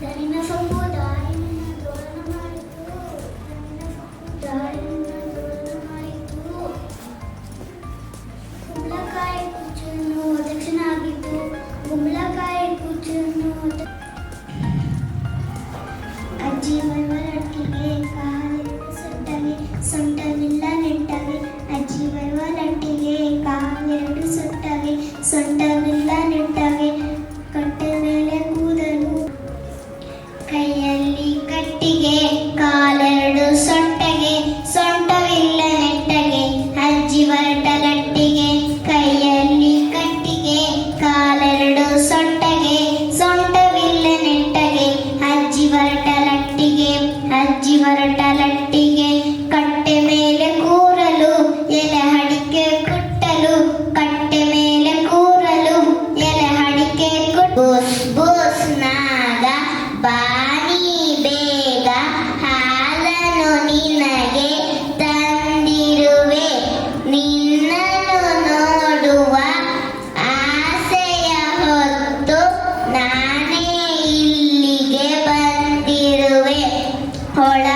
Danina ಕಷ್ಟವಿಲ್ಲ ನೆಟ್ಟಗೆ ಕಟ್ಟ ಮೇಲೆ ಕೂದಲು. ಕೈಯಲ್ಲಿ ಕಟ್ಟಿಗೆ. ಬುಸ್ ಬುಸ್ನಾದ ಬಾರಿ ಬೇಗ ಹಾಲನು ನಿನಗೆ ತಂದಿರುವೆ. ನಿನ್ನನ್ನು ನೋಡುವ ಆಸೆಯ ಹೊತ್ತು ನಾನೇ ಇಲ್ಲಿಗೆ ಬಂದಿರುವೆ. ಹೊಳ